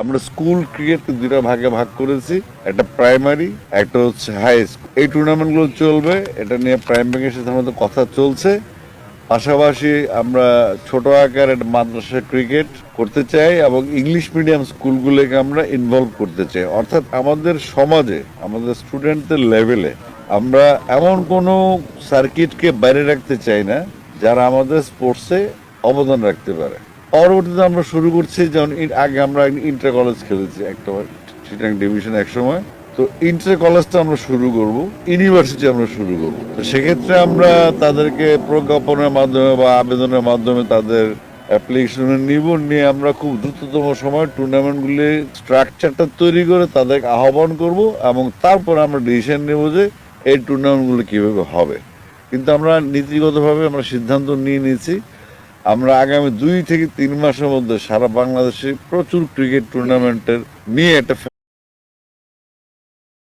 আমরা school cricket দুটা ভাগে ভাগ করেছি। একটা প্রাইমারি, একটা হচ্ছে হাই স্কুল এই টুর্নামেন্টগুলো চলবে, এটা নিয়ে প্রাইম ব্যাংকের সাথে আমাদের কথা চলছে। পাশাপাশি আমরা ছোট আকার একটা মাদ্রাসা ক্রিকেট করতে চাই এবং ইংলিশ মিডিয়াম স্কুলগুলোকে আমরা ইনভলভ করতে চাই। অর্থাৎ আমাদের সমাজে, আমাদের স্টুডেন্টদের লেভেলে আমরা এমন কোনো সার্কিটকে বাইরে রাখতে চাই না, যারা আমাদের স্পোর্টসে অবদান রাখতে পারে। পরবর্তীতে আমরা শুরু করছি যেমন আগে আমরা ইন্টার কলেজ খেলেছি একটা চিটাং ডিভিশন এক সময়। তো ইন্টার কলেজটা আমরা শুরু করব ইউনিভার্সিটি আমরা শুরু করব। সেক্ষেত্রে আমরা তাদেরকে প্রজ্ঞাপনের মাধ্যমে বা আবেদনের মাধ্যমে তাদের অ্যাপ্লিকেশনে নিব, নিয়ে আমরা খুব দ্রুততম সময় টুর্নামেন্টগুলি স্ট্রাকচারটা তৈরি করে তাদেরকে আহ্বান করব এবং তারপর আমরা ডিসিশন নেব যে এই টুর্নামেন্টগুলো কীভাবে হবে। কিন্তু আমরা নীতিগতভাবে আমরা সিদ্ধান্ত নিয়ে নিয়েছি আমরা আগামী দুই থেকে তিন মাসের মধ্যে সারা বাংলাদেশে প্রচুর ক্রিকেট টুর্নামেন্টের নিয়ে একটা